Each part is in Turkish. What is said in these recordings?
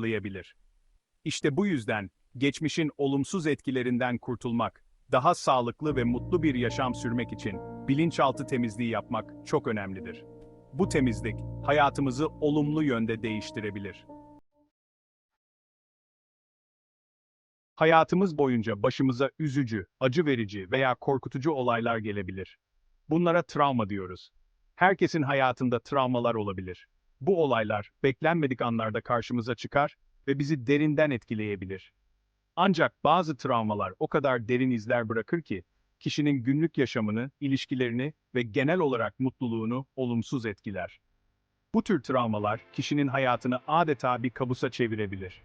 sınırlayabilir. İşte bu yüzden geçmişin olumsuz etkilerinden kurtulmak, daha sağlıklı ve mutlu bir yaşam sürmek için bilinçaltı temizliği yapmak çok önemlidir. Bu temizlik hayatımızı olumlu yönde değiştirebilir. Hayatımız boyunca başımıza üzücü, acı verici veya korkutucu olaylar gelebilir. Bunlara travma diyoruz. Herkesin hayatında travmalar olabilir. Bu olaylar beklenmedik anlarda karşımıza çıkar ve bizi derinden etkileyebilir. Ancak bazı travmalar o kadar derin izler bırakır ki, kişinin günlük yaşamını, ilişkilerini ve genel olarak mutluluğunu olumsuz etkiler. Bu tür travmalar kişinin hayatını adeta bir kabusa çevirebilir.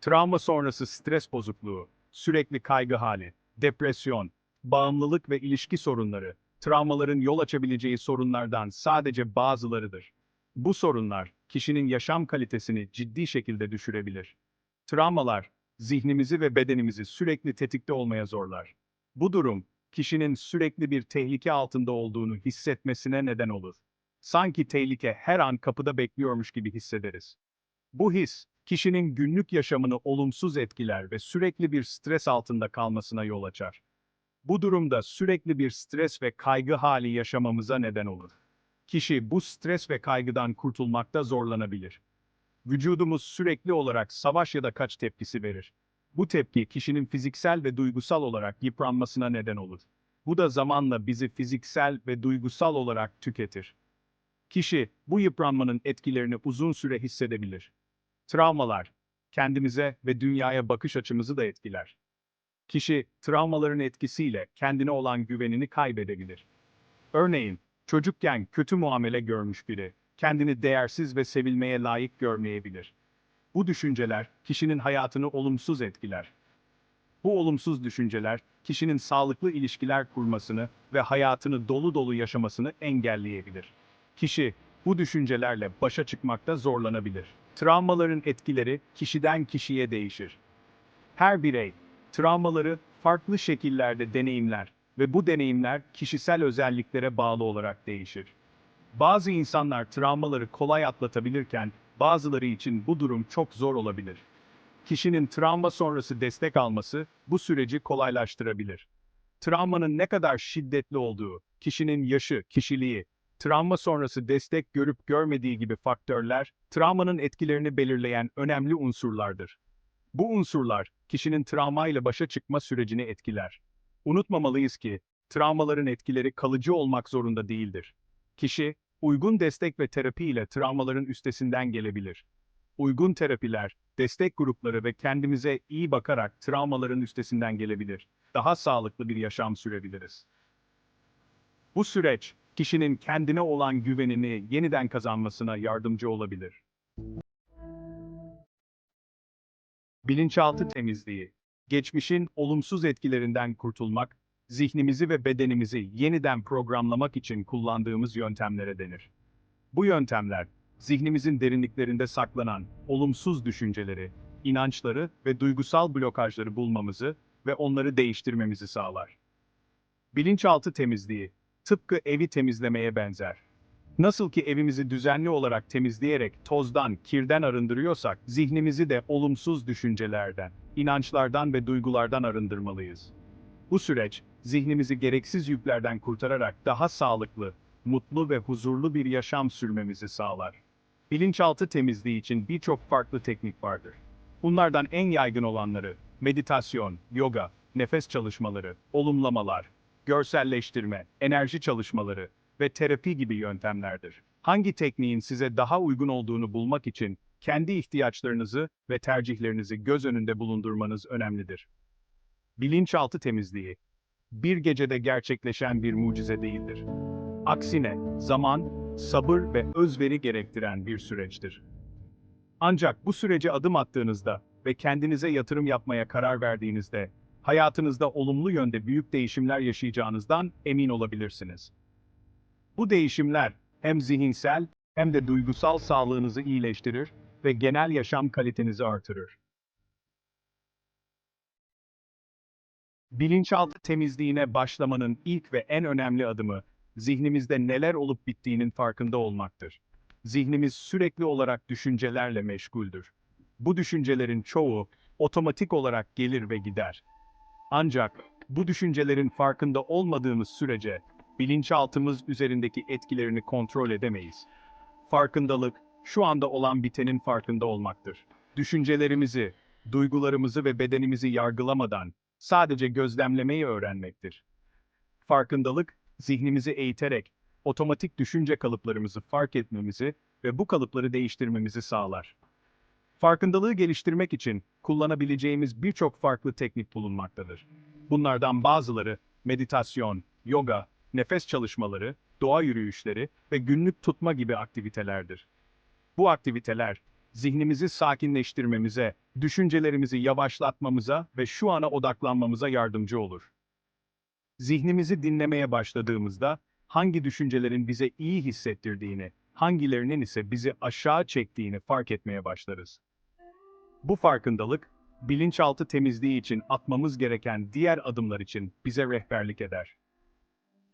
Travma sonrası stres bozukluğu, sürekli kaygı hali, depresyon, bağımlılık ve ilişki sorunları, travmaların yol açabileceği sorunlardan sadece bazılarıdır. Bu sorunlar, kişinin yaşam kalitesini ciddi şekilde düşürebilir. Travmalar, zihnimizi ve bedenimizi sürekli tetikte olmaya zorlar. Bu durum, kişinin sürekli bir tehlike altında olduğunu hissetmesine neden olur. Sanki tehlike her an kapıda bekliyormuş gibi hissederiz. Bu his, kişinin günlük yaşamını olumsuz etkiler ve sürekli bir stres altında kalmasına yol açar. Bu durumda sürekli bir stres ve kaygı hali yaşamamıza neden olur. Kişi bu stres ve kaygıdan kurtulmakta zorlanabilir. Vücudumuz sürekli olarak savaş ya da kaç tepkisi verir. Bu tepki kişinin fiziksel ve duygusal olarak yıpranmasına neden olur. Bu da zamanla bizi fiziksel ve duygusal olarak tüketir. Kişi bu yıpranmanın etkilerini uzun süre hissedebilir. Travmalar, kendimize ve dünyaya bakış açımızı da etkiler. Kişi, travmaların etkisiyle kendine olan güvenini kaybedebilir. Örneğin, çocukken kötü muamele görmüş biri, kendini değersiz ve sevilmeye layık görmeyebilir. Bu düşünceler, kişinin hayatını olumsuz etkiler. Bu olumsuz düşünceler, kişinin sağlıklı ilişkiler kurmasını ve hayatını dolu dolu yaşamasını engelleyebilir. Kişi, bu düşüncelerle başa çıkmakta zorlanabilir. Travmaların etkileri kişiden kişiye değişir. Her birey, travmaları farklı şekillerde deneyimler ve bu deneyimler kişisel özelliklere bağlı olarak değişir. Bazı insanlar travmaları kolay atlatabilirken, bazıları için bu durum çok zor olabilir. Kişinin travma sonrası destek alması bu süreci kolaylaştırabilir. Travmanın ne kadar şiddetli olduğu, kişinin yaşı, kişiliği, travma sonrası destek görüp görmediği gibi faktörler, travmanın etkilerini belirleyen önemli unsurlardır. Bu unsurlar, kişinin travmayla başa çıkma sürecini etkiler. Unutmamalıyız ki, travmaların etkileri kalıcı olmak zorunda değildir. Kişi, uygun destek ve terapi ile travmaların üstesinden gelebilir. Uygun terapiler, destek grupları ve kendimize iyi bakarak travmaların üstesinden gelebilir. Daha sağlıklı bir yaşam sürebiliriz. Bu süreç, kişinin kendine olan güvenini yeniden kazanmasına yardımcı olabilir. Bilinçaltı temizliği, geçmişin olumsuz etkilerinden kurtulmak, zihnimizi ve bedenimizi yeniden programlamak için kullandığımız yöntemlere denir. Bu yöntemler, zihnimizin derinliklerinde saklanan olumsuz düşünceleri, inançları ve duygusal blokajları bulmamızı ve onları değiştirmemizi sağlar. Bilinçaltı temizliği, tıpkı evi temizlemeye benzer. Nasıl ki evimizi düzenli olarak temizleyerek tozdan, kirden arındırıyorsak, zihnimizi de olumsuz düşüncelerden, inançlardan ve duygulardan arındırmalıyız. Bu süreç, zihnimizi gereksiz yüklerden kurtararak daha sağlıklı, mutlu ve huzurlu bir yaşam sürmemizi sağlar. Bilinçaltı temizliği için birçok farklı teknik vardır. Bunlardan en yaygın olanları, meditasyon, yoga, nefes çalışmaları, olumlamalar, görselleştirme, enerji çalışmaları ve terapi gibi yöntemlerdir. Hangi tekniğin size daha uygun olduğunu bulmak için kendi ihtiyaçlarınızı ve tercihlerinizi göz önünde bulundurmanız önemlidir. Bilinçaltı temizliği bir gecede gerçekleşen bir mucize değildir. Aksine zaman, sabır ve özveri gerektiren bir süreçtir. Ancak bu sürece adım attığınızda ve kendinize yatırım yapmaya karar verdiğinizde hayatınızda olumlu yönde büyük değişimler yaşayacağınızdan emin olabilirsiniz. Bu değişimler hem zihinsel hem de duygusal sağlığınızı iyileştirir ve genel yaşam kalitenizi artırır. Bilinçaltı temizliğine başlamanın ilk ve en önemli adımı, zihnimizde neler olup bittiğinin farkında olmaktır. Zihnimiz sürekli olarak düşüncelerle meşguldür. Bu düşüncelerin çoğu otomatik olarak gelir ve gider. Ancak bu düşüncelerin farkında olmadığımız sürece bilinçaltımız üzerindeki etkilerini kontrol edemeyiz. Farkındalık, şu anda olan bitenin farkında olmaktır. Düşüncelerimizi, duygularımızı ve bedenimizi yargılamadan sadece gözlemlemeyi öğrenmektir. Farkındalık, zihnimizi eğiterek otomatik düşünce kalıplarımızı fark etmemizi ve bu kalıpları değiştirmemizi sağlar. Farkındalığı geliştirmek için kullanabileceğimiz birçok farklı teknik bulunmaktadır. Bunlardan bazıları meditasyon, yoga, nefes çalışmaları, doğa yürüyüşleri ve günlük tutma gibi aktivitelerdir. Bu aktiviteler zihnimizi sakinleştirmemize, düşüncelerimizi yavaşlatmamıza ve şu ana odaklanmamıza yardımcı olur. Zihnimizi dinlemeye başladığımızda hangi düşüncelerin bize iyi hissettirdiğini, hangilerinin ise bizi aşağı çektiğini fark etmeye başlarız. Bu farkındalık, bilinçaltı temizliği için atmamız gereken diğer adımlar için bize rehberlik eder.